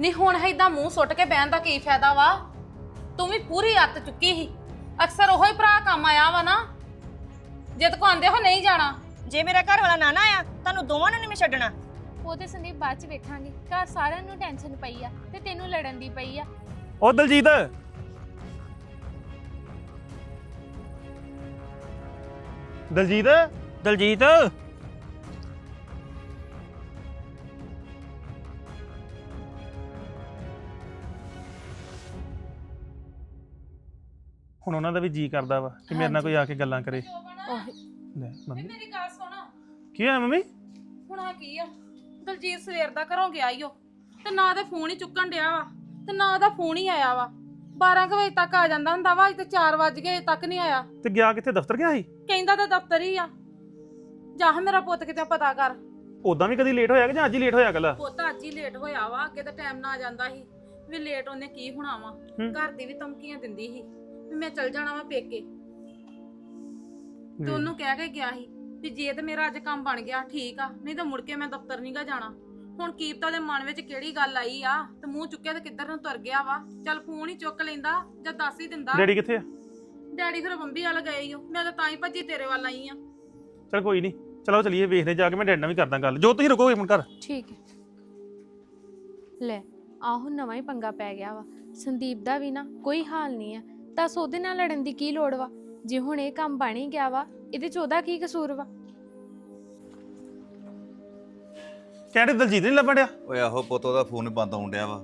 ਨਹੀਂ ਹੁਣ ਏਦਾਂ ਮੂੰਹ ਸੁੱਟ ਕੇ ਬਹਿਣ ਦਾ ਕੀ ਫਾਇਦਾ ਵਾ? ਤੂੰ ਵੀ ਪੂਰੀ ਅੱਤ ਚੁੱਕੀ ਸੀ। ਅਕਸਰ ਉਹੋ ਹੀ ਭਰਾ ਕੰਮ ਆਇਆ ਵਾ ਨਾ। ਜਦ ਕੋ ਆਂਦੇ ਹੋ ਨਹੀਂ ਜਾਣਾ। ਜੇ ਮੇਰਾ ਘਰ ਵਾਲਾ ਨਾ ਨਾ ਆਇਆ ਤੁਹਾਨੂੰ ਦੋਵਾਂ ਨੂੰ ਨਹੀਂ ਮੈਂ ਛੱਡਣਾ। ਉਹ ਤੇ ਸੰਦੀਪ ਬਾਅਦ ਚ ਵੇਖਾਂਗੇ। ਘਰ ਸਾਰਿਆਂ ਨੂੰ ਟੈਨਸ਼ਨ ਪਈ ਆ ਤੇ ਤੈਨੂੰ ਲੜਨ ਦੀ ਪਈ ਆ। ਉਹ ਦਲਜੀਤ। ਦਲਜੀਤ? ਦਲਜੀਤ? ਹੁਣ ਉਹਨਾਂ ਦਾ ਵੀ ਜੀ ਕਰਦਾ ਵਾ ਕਿ ਮੇਰੇ ਨਾਲ ਕੋਈ ਆ ਕੇ ਗੱਲਾਂ ਕਰੇ। ਲੈ ਮੰਮੀ। ਮੇਰੀ ਗੱਲ ਸੁਣ। ਕੀ ਹੋਇਆ ਮੰਮੀ? ਹੁਣ ਆ ਕੀ ਆ? ਦਲਜੀਤ ਸਵੇਰ ਦਾ ਘਰੋਂ ਗਿਆ ਈ ਓ। ਤੇ ਨਾ ਤੇ ਫੋਨ ਹੀ ਚੁੱਕਣ ਡਿਆ ਵਾ ਤੇ ਨਾ ਉਹਦਾ ਫੋਨ ਹੀ ਆਇਆ ਵਾ। 12 ਕੁ ਵਜੇ ਤੱਕ ਆ ਜਾਂਦਾ ਹੁੰਦਾ ਵਾ ਅੱਜ ਤੇ 4 ਵਜ ਗਏ ਅਜੇ ਤੱਕ ਨਹੀਂ ਆਇਆ। ਤੇ ਗਿਆ ਕਿੱਥੇ? ਦਫ਼ਤਰ ਗਿਆ ਸੀ? ਕਹਿੰਦਾ ਤਾਂ ਦਫ਼ਤਰ ਹੀ ਆ। ਜਾ ਮੇਰਾ ਪੁੱਤ ਕਿਤੇ ਪਤਾ ਕਰ। ਉਦਾਂ ਵੀ ਕਦੀ ਲੇਟ ਹੋਇਆ ਕਿ ਜਾਂ ਅੱਜ ਹੀ ਲੇਟ ਹੋਇਆ ਕੱਲ ਪੁੱਤ ਅੱਜ ਹੀ ਲੇਟ ਹੋਇਆ ਵਾ ਅੱਗੇ ਤਾਂ ਟਾਈਮ ਨਾਲ ਆ ਜਾਂਦਾ ਸੀ। ਵੀ ਲੇਟ ਉਹਨੇ ਕੀ ਹੋਣਾ ਵਾ। ਹੂੰ। ਘਰ ਦੀ ਵੀ ਧਮਕੀਆਂ ਦਿੰਦੀ ਸੀ। ਵੀ ਮੈਂ ਚੱਲ ਜਾਣਾ ਵਾ ਪੇਕੇ। ਤੇ ਉਹਨੂੰ ਕਹਿ ਕੇ ਗਿਆ ਸੀ ਵੀ ਜੇ ਤੇ ਮੇਰਾ ਅੱਜ ਕੰਮ ਬਣ ਗਿਆ ਠੀਕ ਆ ਨਹੀਂ ਤਾਂ ਮੁੜ ਕੇ ਮੈਂ ਦਫ਼ਤਰ ਨਹੀਂਗਾ ਜਾਣਾ। ਹੁਣ ਕੀਪਤਾ ਦੇ ਮਨ ਵਿੱਚ ਕਿਹੜੀ ਗੱਲ ਆਈ ਆ? ਤੇ ਮੂੰਹ ਚੁੱਕਿਆ ਤੇ ਕਿੱਧਰ ਨੂੰ ਤੁਰ ਗਿਆ ਵਾ? ਚੱਲ ਫੋਨ ਹੀ ਚੁੱਕ ਲੈਂਦਾ ਜਾਂ ਦੱਸ ਹੀ ਦਿੰਦਾ। ਡੈਡੀ ਕਿੱਥੇ ਆ? ਡੈਡੀ ਫਿਰ ਬੰਬੀ ਵਾਲ ਗਏ ਓ ਮੈਂ ਤਾਂ ਤਾਂ ਹੀ ਭੱਜੀ ਤੇਰੇ ਵੱਲ ਆਈ ਆ। ਚਲ ਕੋਈ ਨਹੀਂ ਚਲੋ ਚਲੀਏ ਵੇਖਦੇ ਜਾ ਕੇ ਮੈਂ ਡੈਡੀ ਨਾਲ ਵੀ ਕਰਦਾ ਗੱਲ। ਜੋ ਤੁਸੀਂ ਰੁਕੋਗੇ ਹੁਣ ਘਰ। ਠੀਕ ਹੈ। ਲੈ ਆਹੋ ਨਵਾਂ ਹੀ ਪੰਗਾ ਪੈ ਗਿਆ ਵਾ। ਸੰਦੀਪ ਦਾ ਵੀ ਨਾ ਕੋਈ ਹਾਲ ਨਹੀਂ ਆ। ਤਾਂ ਉਹਦੇ ਨਾਲ ਲੜਨ ਦੀ ਕੀ ਲੋੜ ਵਾ ਜੇ ਹੁਣ ਇਹ ਕੰਮ ਬਣ ਹੀ ਗਿਆ ਵਾ ਇਹਦੇ ਚ ਉਹਦਾ ਕੀ ਕਸੂਰ ਵਾ ਕਹਿੰਦੇ ਦਲਜੀਤ ਨਹੀਂ ਲੱਭਣ ਡਿਆ ਓਏ ਆਹੋ ਪੁੱਤ ਉਹਦਾ ਫੋਨ ਬੰਦ ਆਉਣ ਡਿਆ ਵਾ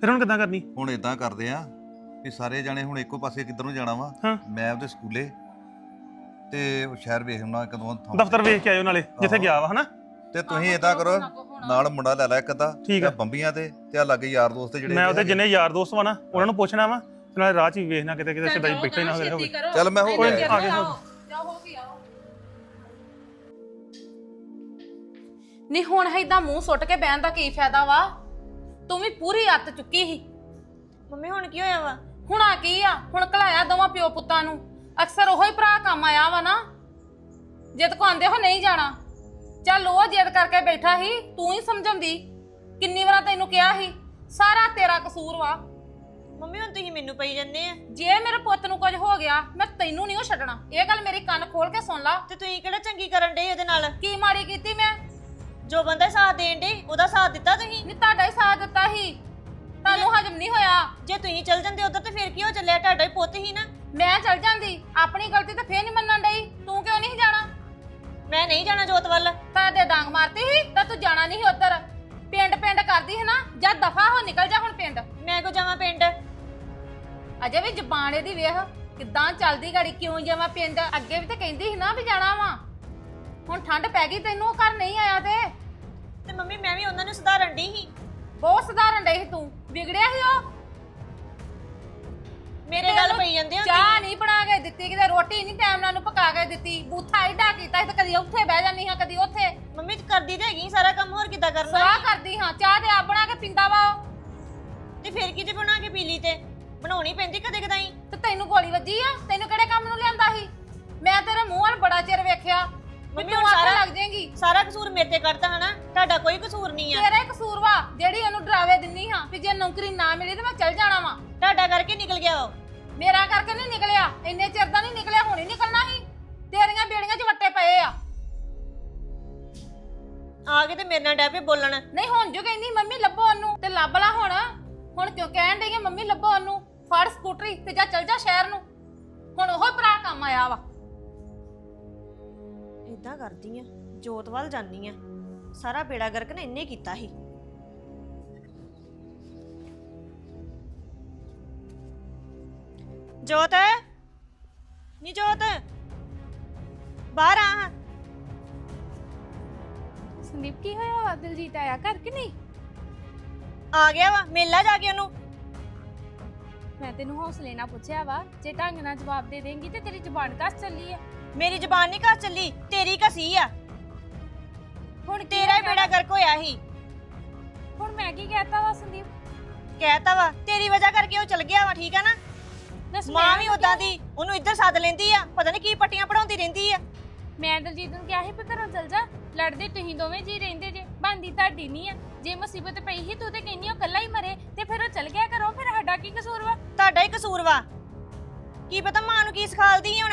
ਫਿਰ ਹੁਣ ਕਿੱਦਾਂ ਕਰਨੀ ਹੁਣ ਇਦਾਂ ਕਰਦੇ ਆ ਵੀ ਸਾਰੇ ਜਾਣੇ ਹੁਣ ਇੱਕੋ ਪਾਸੇ ਕਿੱਧਰ ਨੂੰ ਜਾਣਾ ਵਾ। ਮੈਂ ਉਹਦੇ ਸਕੂਲੇ ਤੇ ਉਹ ਸ਼ਹਿਰ ਵੇਖ ਆਉਣਾ ਇੱਕ ਦੋ ਥਾਂ ਦਫ਼ਤਰ ਵੇਖ ਕੇ ਆਇਓ ਨਾਲੇ ਜਿੱਥੇ। ਗਿਆ ਵਾ ਹਨਾ ਤੇ ਤੁਸੀਂ ਇਦਾਂ ਕਰੋ ਨਾਲ ਮੁੰਡਾ ਲੈ ਲੈ ਇੱਕ ਅੱਧਾ ਠੀਕ ਆ। ਤੇ ਬੰਬੀਆਂ ਤੇ ਤੇ ਆ ਲਾਗੇ ਯਾਰ ਦੋਸਤ ਜਿਹੜੇ ਮੈਂ ਉਹਦੇ ਹੈਗੇ। ਜਿੰਨੇ ਯਾਰ ਦੋਸਤ ਵਾ ਨਾ ਉਹਨਾਂ ਨੂੰ ਪੁੱਛਣਾ ਵਾ ਤੇ ਨਾਲੇ ਰਾਹ 'ਚ ਵੀ ਵੇਖਣਾ ਕਿਤੇ ਕਿਤੇ ਸਿੱਧਾ ਹੀ ਬੈਠਾ ਹੀ ਨਾ ਹੋਵੇ ਹੋਵੇ ਚੱਲ ਮੈਂ ਹੋ ਕੋਈ ਗਿਆ। ਆ ਆਓ। ਨਹੀਂ ਹੁਣ ਏਦਾਂ ਮੂੰਹ ਸੁੱਟ ਕੇ ਬਹਿਣ ਦਾ ਕੀ ਫਾਇਦਾ ਵਾ? ਤੂੰ ਵੀ ਪੂਰੀ ਅੱਤ ਚੁੱਕੀ ਸੀ। ਮੰਮੀ ਹੁਣ ਕੀ ਹੋਇਆ ਵਾ? ਹੁਣ ਆ ਕੀ ਆ? ਹੁਣ ਘਲਾਇਆ ਦੋਵਾਂ ਪਿਓ ਪੁੱਤਾਂ ਨੂੰ। ਅਕਸਰ ਉਹੋ ਹੀ ਭਰਾ ਕੰਮ ਆਇਆ ਵਾ ਨਾ। ਜਿੱਦ ਕੋ ਆਂਦੇ ਹੋ ਨਹੀਂ ਜਾਣਾ। ਚੱਲ ਉਹ ਜਿੱਦ ਕਰਕੇ ਬੈਠਾ ਸੀ ਤੂੰ ਹੀ ਸਮਝਾਉਂਦੀ। ਕਿੰਨੀ ਵਾਰ ਤੈਨੂੰ ਕਿਹਾ ਸੀ ਸਾਰਾ ਤੇਰਾ ਕਸੂਰ ਵਾ। ਮੰਮੀ ਹੁਣ ਤੁਸੀਂ ਮੈਨੂੰ ਪਈ ਜੰਨੇ ਆ। ਜੇ ਮੇਰੇ ਪੁੱਤ ਨੂੰ ਕੁਝ ਹੋ ਗਿਆ ਮੈਂ ਤੈਨੂੰ ਨਹੀਂ ਉਹ ਛੱਡਣਾ। ਇਹ ਗੱਲ ਮੇਰੀ ਕੰਨ ਖੋਲ ਕੇ ਸੁਣ ਲਾ। ਤੇ ਤੁਸੀਂ ਕਿਹੜਾ ਚੰਗੀ ਕਰਨ ਡੇ ਉਹਦੇ ਨਾਲ? ਕੀ ਮਾੜੀ ਕੀਤੀ ਮੈਂ? ਜੋ ਬੰਦਾ ਸਾਥ ਦੇਣ ਡੇ ਉਹਦਾ ਸਾਥ ਦਿੱਤਾ ਤੁਸੀਂ? ਨਹੀਂ ਤੁਹਾਡਾ ਹੀ ਸਾਥ ਦਿੱਤਾ ਸੀ। ਤੁਹਾਨੂੰ ਹਜਮ ਨਹੀਂ ਹੋਇਆ। ਜੇ ਤੁਸੀਂ ਚੱਲ ਜਾਂਦੇ ਉਧਰ ਤੇ ਫਿਰ ਕੀ ਹੋ ਚੱਲਿਆ? ਤੁਹਾਡਾ ਹੀ ਪੁੱਤ ਹੀ ਨਾ। ਮੈਂ ਚਲ ਜਾਂਦੀ ਆਪਣੀ ਗਲਤੀ ਤਾਂ ਫੇਰ ਨਹੀਂ ਮੰਨਣ ਡਈ। ਤੂੰ ਕਿਉਂ ਨਹੀਂ ਜਾਣਾ? ਮੈਂ ਨਹੀਂ ਜਾਣਾ ਜੋਤ ਵੱਲ। ਤਾਂ ਦੇ ਡਾਂਗ ਮਾਰਤੀ ਸੀ ਤਾਂ ਤੂੰ ਜਾਣਾ ਨਹੀਂ ਉਧਰ। ਅਜੇ ਵੀ ਜ਼ਬਾਨ ਇਹਦੀ ਵੇਖ ਕਿੱਦਾਂ ਚੱਲਦੀ ਗਾੜੀ ਕਿਉਂ ਜਾਵਾਂ ਪਿੰਡ? ਅੱਗੇ ਵੀ ਤਾਂ ਕਹਿੰਦੀ ਸੀ ਨਾ ਵੀ ਜਾਣਾ ਵਾ। ਹੁਣ ਠੰਡ ਪੈ ਗਈ ਤੈਨੂੰ ਉਹ ਘਰ ਨਹੀਂ ਆਇਆ ਤੇ। ਤੇ ਮੰਮੀ ਮੈਂ ਵੀ ਉਹਨਾਂ ਨੂੰ ਸੁਧਾਰਨ ਡਈ ਸੀ। ਬਹੁਤ ਸੁਧਾਰਨ ਸੀ ਤੂੰ। ਵਿਗੜਿਆ ਸੀ ਉਹ? ਮੇਰੇ ਗੱਲ ਪਈ ਜਾਂਦੇ ਹੋ ਚਾਹ ਨਹੀਂ ਬਣਾ ਕੇ ਦਿੱਤੀ ਕਿਤੇ ਰੋਟੀ ਨਹੀਂ ਟਾਈਮ ਨਾਲ ਨੂੰ ਪਕਾ ਕੇ ਦਿੱਤੀ। ਬੂਥਾ ਏਡਾ ਕੀਤਾ ਸੀ ਤੇ ਕਦੀ ਉੱਥੇ ਬਹਿ ਜਾਂਦੀ ਹਾਂ ਕਦੀ ਉੱਥੇ। ਮੰਮੀ ਤੂੰ ਕਰਦੀ ਤੇ ਹੈਗੀ ਸਾਰਾ ਕੰਮ ਹੋਰ ਕਿੱਦਾਂ ਕਰਨਾ ਸਲਾਹ ਕਰਦੀ ਹਾਂ ਚਾਹ ਤੇ ਆਪ ਬਣਾ ਕੇ ਪੀਂਦਾ ਵਾ ਉਹ। ਤੇ ਫਿਰ ਕੀ ਜੇ ਬਣਾ ਕੇ ਪੀ ਲਈ ਤੇ? ਬਣਾਉਣੀ ਪੈਂਦੀ ਕਦੇ ਕਦਾਈ? ਤੇ ਤੈਨੂੰ ਗੋਲੀ ਵੱਜੀ ਆ? ਤੈਨੂੰ ਕਿਹੜੇ ਕੰਮ ਨੂੰ ਲਿਆਂਦਾ ਸੀ? ਮੈਂ ਤੇਰੇ ਮੂੰਹ ਵੱਲ ਬੜਾ ਚਿਰ ਵੇਖਿਆ। ਮੰਮੀ ਮੰਮੀ ਹੁਣ ਸਾਰਾ- ਲੱਗ ਜਾਏਗੀ। ਸਾਰਾ ਕਸੂਰ ਮੇਰੇ ਤੇ ਕੱਢਤਾ ਹਨਾ? ਤੁਹਾਡਾ ਕੋਈ ਕਸੂਰ ਨਹੀਂ ਆ। ਤੇਰਾ ਹੀ ਕਸੂਰ ਵਾ ਜਿਹੜੀ ਉਹਨੂੰ ਡਰਾਵੇ ਦਿੰਨੀ ਹਾਂ ਵੀ ਜੇ ਨੌਕਰੀ ਨਾ ਮਿਲੀ ਤੇ ਮੈਂ ਚੱਲ ਜਾਣਾ ਵਾ। ਤੁਹਾਡਾ ਕਰਕੇ ਨਿਕਲ ਗਿਆ ਉਹ। ਮੇਰਾ ਕਰਕੇ ਨਹੀਂ ਨਿਕਲਿਆ। ਇੰਨੇ ਚਿਰ ਦਾ ਨਹੀਂ ਨਿਕਲਿਆ ਹੁਣ ਹੀ ਨਿਕਲਣਾ ਸੀ। ਤੇਰੀਆਂ ਬੇੜੀਆਂ 'ਚ ਵੱਟੇ ਪਏ ਆ। ਆ ਕੇ ਤੇ ਮੇਰੇ ਨਾਲ ਡੈ ਪਏ ਬੋਲਣ। ਨਹੀਂ ਹੁਣ ਜੋ ਕਹਿੰਦੀ ਮੰਮੀ ਲੱਭੋ ਉਹਨੂੰ। ਤੇ ਲੱਭ ਲਾ ਹੁਣ। ਹੁਣ ਕਿਉਂ ਕਹਿਣ ਡਈ ਆ ਮੰਮੀ ਲੱਭੋ ਉਹਨੂੰ। ਫੜ ਸਕੂਟਰੀ ਤੇ ਜਾ ਚੱਲ ਜਾ ਸ਼ਹਿਰ ਨੂੰ। ਹੁਣ ਉਹ ਭਰਾ ਕੰਮ ਆਇਆ ਵਾ। ਇਦਾਂ ਕਰਦੀ ਆ ਜੋਤ ਵੱਲ ਜਾਨੀ ਆ। ਸਾਰਾ ਬੇੜਾ ਗਰਕ ਨਾ ਇੰਨੇ ਕੀਤਾ ਸੀ। ਜੋਤ? ਨੀ ਜੋਤ? ਬਾਹਰ ਆ। ਸੰਦੀਪ ਕੀ ਹੋਇਆ ਵਾ? ਦਿਲਜੀਤ ਆਇਆ ਘਰ ਕਿ ਨਹੀਂ? ਆ ਗਿਆ ਵਾ ਮੇਲਾ ਜਾ ਕੇ ਉਹਨੂੰ। ਮੈਂ ਤੈਨੂੰ ਹੌਸਲੇ ਨਾਲ ਪੁੱਛਿਆ ਵਾ ਜੇ ਢੰਗ ਨਾਲ ਜਵਾਬ ਦੇ ਦੇਂਗੀ ਤੇ ਤੇਰੀ ਜ਼ੁਬਾਨ ਕੱਸ ਚੱਲੀ ਆ? ਮੇਰੀ ਜ਼ਬਾਨ ਨਹੀਂ ਘਸ ਚੱਲੀ ਤੇਰੀ ਘਸੀ ਆ। ਹੁਣ ਕੀ ਤੇਰਾ ਹੀ ਗਿਆ? ਬੇੜਾ ਗਰਕ ਹੋਇਆ ਸੀ। ਹੁਣ ਮੈਂ ਕੀ ਕਹਿਤਾ ਵਾ ਸੰਦੀਪ? ਕਹਿਤਾ ਵਾ ਤੇਰੀ ਵਜ੍ਹਾ ਕਰਕੇ ਉਹ ਚਲ ਗਿਆ ਵਾ ਠੀਕ ਆ ਨਾ? ਦੱਸ ਮਾਂ ਮੈਂ ਵੀ ਉਦਾਂ ਦੀ ਉਹਨੂੰ ਇੱਧਰ ਸੱਦ ਲੈਂਦੀ ਆ ਪਤਾ ਨਹੀਂ ਕੀ ਪੱਟੀਆਂ ਪੜਾਉਂਦੀ ਰਹਿੰਦੀ ਆ। ਮੈਂ ਦਲਜੀਤ ਨੂੰ ਕਿਹਾ ਸੀ ਵੀ ਘਰੋਂ ਚਲ ਜਾ ਲੜਦੇ ਤੁਸੀਂ ਦੋਵੇਂ ਜੀ ਰਹਿੰਦੇ ਜੇ ਬੰਦੀ ਤੁਹਾਡੀ ਨਹੀਂ ਆ। ਜੇ ਮੁਸੀਬਤ ਪਈ ਹੀ ਤੂੰ ਤੇ ਕਹਿੰਨੀ ਉਹ ਕੱਲਾ ਹੀ ਮਰੇ ਤੇ ਫਿਰ ਉਹ ਚਲ ਗਿਆ ਘਰੋਂ ਫਿਰ ਸਾਡਾ ਕੀ ਕਸੂਰ ਵਾ? ਤੁਹਾਡਾ ਹੀ ਕਸੂਰ ਵਾ। ਕੀ ਪਤਾ ਮਾਂ ਨੂੰ ਕੀ ਸਿਖਾਲਦੀ ਹੁਣ?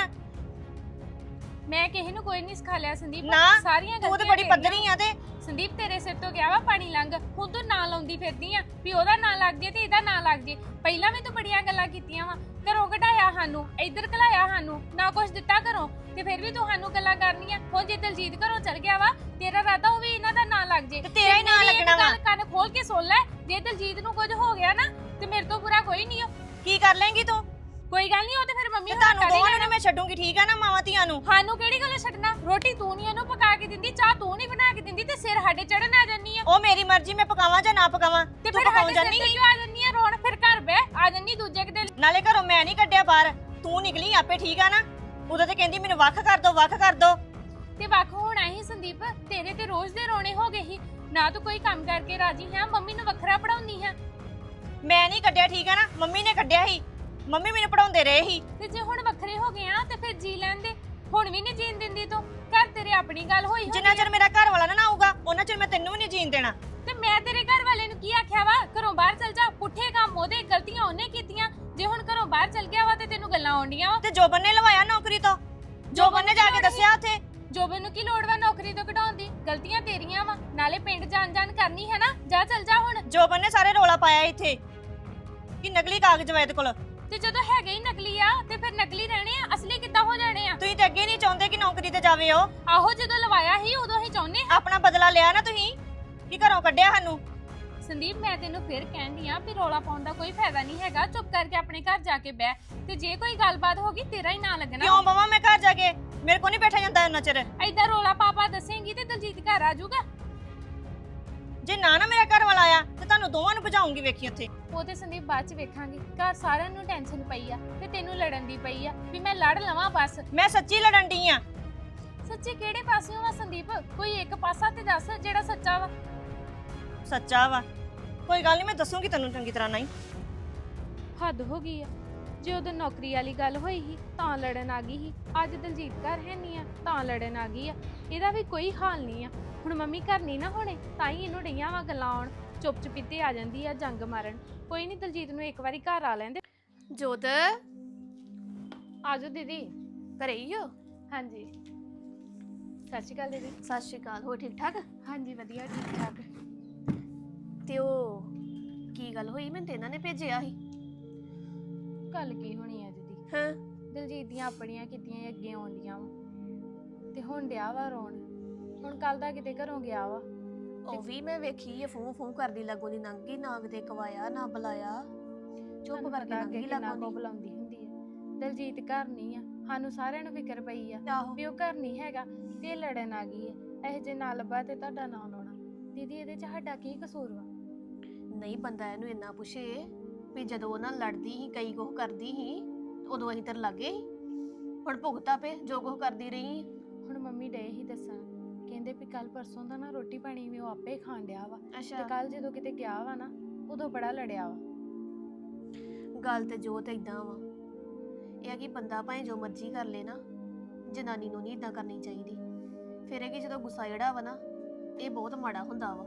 ਮੈਂ ਕਿਸੇ ਨੂੰ ਕੋਈ ਨਹੀਂ ਸਿਖਾ ਲਿਆ ਸੰਦੀਪ ਨਾ, ਸਾਰੀਆਂ ਤੂੰ ਤੇ ਬੜੀ। ਪੱਧਰੀ ਆ ਤੇ। ਸੰਦੀਪ ਤੇਰੇ ਸਿਰ ਤੋਂ ਗਿਆ ਵਾ ਪਾਣੀ ਲੰਘ ਹੁਣ ਤੂੰ ਨਾਂ ਲਾਉਂਦੀ ਫਿਰਦੀ ਆ ਵੀ ਉਹਦਾ ਨਾਂ ਲੱਗ ਜੇ ਤੇ ਇਹਦਾ ਨਾਂ ਲੱਗ ਜੇ। ਪਹਿਲਾਂ ਵੀ ਤੂੰ ਬੜੀਆਂ ਗੱਲਾਂ ਕੀਤੀਆਂ ਵਾ ਘਰੋਂ ਘਟਾਇਆ ਸਾਨੂੰ ਇੱਧਰ ਘਲਾਇਆ ਸਾਨੂੰ ਨਾ ਕੁਝ ਦਿੱਤਾ ਘਰੋਂ ਤੇ ਫਿਰ ਵੀ ਤੂੰ ਸਾਨੂੰ ਗੱਲਾਂ ਕਰਨੀਆਂ। ਹੁਣ ਜੇ ਦਲਜੀਤ ਘਰੋਂ ਚਲ ਗਿਆ ਵਾ ਤੇਰਾ ਰਾਦਾ ਉਹ ਵੀ ਇਹਨਾਂ ਦਾ ਨਾਂ ਲੱਗ ਜੇ। ਤੇ ਤੇਰਾ ਹੀ ਨਾਂ ਮੇਰੀ ਇੱਕ ਲੱਗਣਾ ਵਾ। ਗੱਲ ਕੰਨ ਖੋਲ ਕੇ ਸੁਣ ਲੈ ਜੇ ਦਲਜੀਤ ਨੂੰ ਕੁਝ ਹੋ ਗਿਆ ਨਾ ਤੇ ਮੇਰੇ ਤੋਂ ਬੁਰਾ ਕੋਈ ਨਹੀਂ ਓ। ਕੀ ਕਰ ਲੇਂਗੀ ਤੂੰ? ਕੋਈ ਗੱਲ ਨਹੀਂ ਉਹ ਤੇ ਫਿਰ ਮੰਮੀ ਤੇ ਹੋਣਾ ਤੁਹਾਨੂੰ ਕਰ ਹੀ ਦੋਵਾਂ ਨੂੰ ਲੈਣਾ। ਨੀ ਮੈਂ ਛੱਡੂੰਗੀ ਠੀਕ ਆ ਨਾ ਮਾਵਾਂ ਧੀਆਂ ਨੂੰ? ਸਾਨੂੰ ਕਿਹੜੀ ਗੱਲ ਛੱਡਣਾ? ਰੋਟੀ ਤੂੰ ਨਹੀਂ ਇਹਨੂੰ ਪਕਾ ਕੇ ਦਿੰਦੀ ਚਾਹ ਤੂੰ ਨਹੀਂ ਬਣਾ ਕੇ ਦਿੰਦੀ ਤੇ ਸਿਰ ਸਾਡੇ ਚੜਨ ਆ ਜੰਨੀ ਆ। ਉਹ ਮੇਰੀ ਮਰਜ਼ੀ ਮੈਂ ਪਕਾਵਾਂ ਜਾਂ ਨਾ ਪਕਾਵਾਂ? ਤੇ ਤੂੰ ਫਿਰ ਪਕਾਉਂ ਸਾਡੇ ਸਿਰ ਜਾਨੀ ਤੇ ਕਿਉਂ ਆ ਜੰਨੀ ਆ? ਰੋਣ ਫਿਰ ਘਰ ਬਹਿ ਆ ਜੰਨੀ ਦੂਜੇ ਕਿਤੇ ਨਾਲੇ ਘਰੋਂ ਮੈਂ ਨਹੀਂ ਕੱਢਿਆ ਬਾਹਰ। ਤੂੰ ਨਿਕਲੀ ਆਪੇ ਠੀਕ ਆ ਨਾ? ਉਦੋਂ ਤੇ ਕਹਿੰਦੀ ਮੈਨੂੰ ਵੱਖ ਕਰ ਦੋ ਵੱਖ ਕਰ ਦੋ। ਤੇ ਵੱਖ ਹੋਣਾ ਹੀ ਸੰਦੀਪ ਤੇਰੇ ਤੇ ਰੋਜ਼ ਦੇ ਰੋਣੇ ਹੋ ਗਏ ਹੀ ਨਾ ਤੂੰ ਕੋਈ ਕੰਮ ਕਰਕੇ ਰਾਜੀ ਹੈ ਮੰਮੀ ਨੂੰ ਵੱਖਰਾ ਪੜਾਉਣੀ ਹੈ। ਮੈਂ ਨਹੀਂ ਕੱਢਿਆ ਠੀਕ ਆ ਨਾ? ਮੰਮੀ ਨੇ ਕੱਢਿਆ ਸੀ। ਮੰਮੀ ਮੈਨੂੰ ਪੜਾਉਂਦੇ ਰਹੇ ਸੀ। ਤੇ ਜੇ ਹੁਣ ਵੱਖਰੇ ਹੋ ਗਏ ਆ ਤੇ ਫਿਰ ਜੀ ਲੈਂਦੇ ਹੁਣ ਵੀ ਨਹੀਂ ਜੀਣ ਦਿੰਦੀ ਤੂੰ। ਘਰ ਤੇਰੇ ਆਪਣੀ ਗੱਲ ਹੋਈ ਹੋਣੀ ਜਿੰਨਾ ਚਿਰ ਮੇਰਾ ਘਰ ਵਾਲਾ ਨਾ ਆਊਗਾ ਉਹਨਾਂ ਚਿਰ ਮੈਂ ਤੈਨੂੰ ਵੀ ਨਹੀਂ ਜੀਣ ਦੇਣਾ। ਤੇ ਮੈਂ ਤੇਰੇ ਘਰ ਵਾਲੇ ਨੂੰ ਕੀ ਆਖਿਆ ਵਾ? ਘਰੋਂ ਬਾਹਰ ਚਲ ਜਾ ਪੁੱਠੇ ਕੰਮ ਉਹਦੇ ਗਲਤੀਆਂ ਉਹਨੇ ਕੀਤੀਆਂ। ਜੇ ਹੁਣ ਘਰੋਂ ਬਾਹਰ ਚਲ ਗਿਆ ਵਾ ਤੇ ਤੈਨੂੰ ਗੱਲਾਂ ਆਉਂਦੀਆਂ ਵਾ। ਤੇ ਜੋਬਨ ਨੇ ਲਵਾਇਆ ਨੌਕਰੀ ਤੋਂ? ਜੋਬਨ ਨੇ ਜਾ ਕੇ ਦੱਸਿਆ ਉੱਥੇ? ਜੋਬਨ ਨੂੰ ਕੀ ਲੋੜ ਵਾ ਨੌਕਰੀ ਤੋਂ ਕਢਾਉਣ ਦੀ? ਗਲਤੀਆਂ ਤੇਰੀਆਂ ਵਾ। ਨਾਲੇ ਪਿੰਡ ਜਾਣ ਜਾਣ ਕਰਨੀ ਹੈ ਨਾ। ਜਾ ਚਲ ਜਾ ਹੁਣ। ਜੋਬਨ ਨੇ ਸਾਰੇ ਰੋਲਾ ਪਾਇਆ ਇੱਥੇ। ਕਿ ਨਕਲੀ ਕਾਗਜ਼ ਵਾ ਇਹਦੇ ਕੋਲ? ਤੇ ਜਦੋਂ ਹੈਗੇ ਹੀ ਨਕਲੀ ਆ ਤੇ ਫਿਰ ਨਕਲੀ ਰਹਿਣੇ ਆ ਅਸਲੀ ਕਿੱਦਾਂ ਹੋ ਜਾਣੇ ਆ? ਤੁਸੀਂ ਤੇ ਅੱਗੇ ਨਹੀਂ ਚਾਹੁੰਦੇ ਕਿ ਨੌਕਰੀ ਤੇ ਜਾਵੇ ਉਹ। ਆਹੋ ਜਦੋਂ ਲਵਾਇਆ ਸੀ ਉਦੋਂ ਹੀ ਚਾਹੁੰਦੇ ਹਾਂ। ਆਪਣਾ ਬਦਲਾ ਲਿਆ ਨਾ ਤੁਸੀਂ। ਕਿ ਘਰੋਂ ਕੱਢਿਆ ਸਾਨੂੰ? ਸੰਦੀਪ ਮੈਂ ਤੈਨੂੰ ਫਿਰ ਕਹਿੰਦੀ ਆ ਵੀ ਰੋਲਾ ਪਾਉਣ ਦਾ ਕੋਈ ਫਾਇਦਾ ਨਹੀਂ ਹੈਗਾ। ਚੁੱਪ ਕਰਕੇ ਆਪਣੇ ਘਰ ਜਾ ਕੇ ਬਹਿ। ਤੇ ਜੇ ਕੋਈ ਗੱਲਬਾਤ ਹੋ ਗਈ ਤੇਰਾ ਹੀ ਨਾਂ ਲੱਗਣਾ। ਕਿਉਂ ਬਵਾਂ ਮੈਂ ਘਰ ਜਾ ਕੇ? ਮੇਰੇ ਕੋ ਨਹੀਂ ਬੈਠਾ ਜਾਂਦਾ ਉਹਨਾਂ ਚਿਰ। ਐਦਾਂ ਰੋਲਾ ਪਾਪਾ ਦੱਸੇਂਗੀ ਤੇ ਦਲਜੀਤ ਘਰ ਆ ਜਾਊਗਾ। ਜੇ ਨਾ ਨਾ ਮੇਰਾ ਘਰ ਵਾਲਾ ਆਇਆ ਤੇ ਤੁਹਾਨੂੰ ਦੋਵਾਂ ਨੂੰ ਭਜਾਉਂਗੀ ਵੇਖੀ ਉੱਥੇ। ਉਹ ਤੇ ਸੰਦੀਪ ਬਾਅਦ ਚ ਵੇਖਾਂਗੇ। ਘਰ ਸਾਰਿਆਂ ਨੂੰ ਟੈਨਸ਼ਨ ਪਈ ਆ ਤੇ ਤੈਨੂੰ ਲੜਨ ਦੀ ਪਈ ਆ ਵੀ ਮੈਂ ਲੜ ਲਵਾਂ ਬਸ। ਮੈਂ ਸੱਚੀ ਲੜਨ ਡਈ ਆ। ਸੱਚੇ ਕਿਹੜੇ ਪਾਸਿਓਂ ਵਾ ਸੰਦੀਪ? ਕੋਈ ਇੱਕ ਪਾਸਾ ਤੇ ਦੱਸ ਜਿਹੜਾ ਸੱਚਾ ਵਾ। ਸੱਚਾ ਵਾ। ਕੋਈ ਗੱਲ ਨਹੀਂ ਮੈਂ ਦੱਸੂਗੀ ਤੈਨੂੰ ਚੰਗੀ ਤਰ੍ਹਾਂ ਨਹੀਂ? ਹੱਦ ਹੋ ਗਈ ਆ। ਜੇ ਉਹਦੇ ਨੌਕਰੀ ਵਾਲੀ ਗੱਲ ਹੋਈ ਸੀ ਤਾਂ ਲੜਨ ਆ ਗਈ ਸੀ। ਅੱਜ ਦਲਜੀਤ ਘਰ ਹੈ ਨਹੀਂ ਆ ਤਾਂ ਲੜਨ ਆ ਗਈ ਆ। ਇਹਦਾ ਵੀ ਕੋਈ ਹਾਲ ਨਹੀਂ ਆ। ਹੁਣ ਮੰਮੀ ਘਰ ਨਹੀਂ ਨਾ ਹੋਣੇ ਤਾਂ ਹੀ ਇਹਨੂੰ ਡਈਆਂ ਵਾ ਗੱਲਾਂ ਆਉਣ। ਚੁੱਪ ਚੁਪੀਤੇ ਆ ਜਾਂਦੀ ਆ ਜੰਗ ਮਾਰਨ। ਕੋਈ ਨਹੀਂ ਦਲਜੀਤ ਨੂੰ ਇੱਕ ਵਾਰੀ ਘਰ ਆ ਲੈਂਦੇ। ਜੋਤ। ਆਜੋ ਦੀਦੀ। ਘਰੇ ਹੀ ਹੋ? ਹਾਂਜੀ। ਸਤਿ ਸ਼੍ਰੀ ਅਕਾਲ ਦੀਦੀ। ਸਤਿ ਸ਼੍ਰੀ ਅਕਾਲ ਹੋ ਠੀਕ ਠਾਕ? ਹਾਂਜੀ ਵਧੀਆ ਠੀਕ ਠਾਕ। ਤੇ ਉਹ ਕੀ ਗੱਲ ਹੋਈ? ਮੈਨੂੰ ਤੇ ਇਹਨਾਂ ਨੇ ਭੇਜਿਆ ਸੀ। ਗੱਲ ਕੀ ਹੋਣੀ ਆ ਦੀਦੀ? ਹਾਂ। ਦਲਜੀਤ ਦੀਆਂ ਆਪਣੀਆਂ ਕੀਤੀਆਂ ਅੱਗੇ ਆਉਂਦੀਆਂ ਵਾ। ਤੇ ਹੁਣ ਡਿਆ ਵਾ ਰੋਣ। ਹੁਣ ਕੱਲ ਦਾ ਕਿਤੇ ਘਰੋਂ ਗਿਆ ਵਾ। ਉਹ ਵੀ ਮੈਂ ਵੇਖੀ ਇਹ ਫੂੰ ਫੂੰ ਕਰਦੀ ਲੱਗੋ ਦੀ ਨੰਗੀ ਨਾ ਕਿਤੇ ਕਵਾਇਆ ਨਾ ਬੁਲਾਇਆ। ਚੁੱਪ ਤੁਹਾਨੂੰ ਕਰਕੇ ਪਤਾ ਅੱਗੇ ਨੰਗੀ ਕਿੰਨਾ ਕੁ ਲੱਗੋ ਬੁਲਾਉਂਦੀ ਹੁੰਦੀ ਹੈ ਦਲਜੀਤ ਘਰ ਨਹੀਂ ਆ ਸਾਨੂੰ ਸਾਰਿਆਂ ਨੂੰ ਫਿਕਰ ਪਈ ਆ ਆਹੋ। ਵੀ ਉਹ ਘਰ ਨਹੀਂ ਹੈਗਾ ਤੇ ਇਹ ਲੜਨ ਆ ਗਈ ਹੈ ਇਹ ਜੇ ਨਾ ਲੱਭਾ ਤੇ ਤੁਹਾਡਾ ਨਾਂ ਲਾਉਣਾ। ਦੀਦੀ ਇਹਦੇ ਚ ਸਾਡਾ ਕੀ ਕਸੂਰ ਵਾ? ਨਹੀਂ ਬੰਦਾ ਇਹਨੂੰ ਇੰਨਾ ਪੁੱਛੇ ਵੀ ਜਦੋਂ ਉਹਨਾਂ ਲੜਦੀ ਸੀ ਕਈ ਕੁਝ ਕਰਦੀ ਸੀ ਉਦੋਂ ਅਸੀਂ ਤੇਰੇ ਲਾਗੇ ਹੁਣ ਭੁਗਤਾ ਪਏ ਜੋ ਕੁਝ ਕਰਦੀ ਰਹੀ। ਹੁਣ ਮੰਮੀ ਡੇ ਹੀ ਕਹਿੰਦੇ ਵੀ ਕੱਲ ਪਰਸੋਂ ਦਾ ਨਾ ਰੋਟੀ ਪਾਣੀ ਵੀ ਉਹ ਆਪੇ ਖਾਣ ਡਿਆ ਵਾ। ਤੇ ਅੱਛਾ। ਕੱਲ ਜਦੋਂ ਕਿਤੇ ਗਿਆ ਵਾ ਨਾ ਉਦੋਂ ਬੜਾ ਲੜਿਆ ਵਾ। ਗੱਲ ਤੇ ਜੋ ਤੇ ਇਦਾਂ ਵਾ। ਇਹ ਆ ਕਿ ਬੰਦਾ ਭਾਵੇਂ ਜੋ ਮਰਜ਼ੀ ਕਰ ਲੇ ਨਾ ਜਨਾਨੀ ਨੂੰ ਨਹੀਂ ਇਦਾਂ ਕਰਨੀ ਚਾਹੀਦੀ। ਫਿਰ ਇਹ ਕਿ ਜਦੋਂ ਗੁੱਸਾ ਜਿਹੜਾ ਵਾ ਨਾ ਇਹ ਬਹੁਤ ਮਾੜਾ ਹੁੰਦਾ ਵਾ।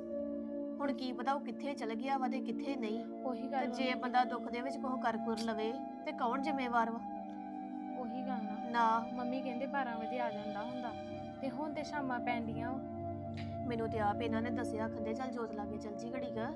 ਹੁਣ ਕੀ ਪਤਾ ਉਹ ਕਿੱਥੇ ਚਲ ਗਿਆ ਵਾ ਤੇ ਕਿੱਥੇ ਨਹੀਂ। ਉਹੀ ਤੇ ਗੱਲ ਜੇ ਬੰਦਾ ਦੁੱਖ ਦੇ ਵਿੱਚ ਕੋਹ ਕਰ ਕੁਰ ਲਵੇ ਤੇ ਕੌਣ ਜ਼ਿੰਮੇਵਾਰ ਵਾ? ਉਹੀ ਗੱਲ ਨਾ ਨਾ। ਮੰਮੀ ਕਹਿੰਦੇ 12 ਵਜੇ ਆ ਜਾਂਦਾ ਹੁੰਦਾ। ਤੇ ਹੁਣ ਤੇ ਸ਼ਾਮਾਂ ਪੈਂਦੀਆਂ ਵਾ। ਮੈਨੂੰ ਤੇ ਆਪ ਇਹਨਾਂ ਨੇ ਦੱਸਿਆ ਖੰਦੇ ਚੱਲ ਜੋਤ ਲਾਗੇ ਚੱਲ ਜੀ ਘੜੀ ਕ।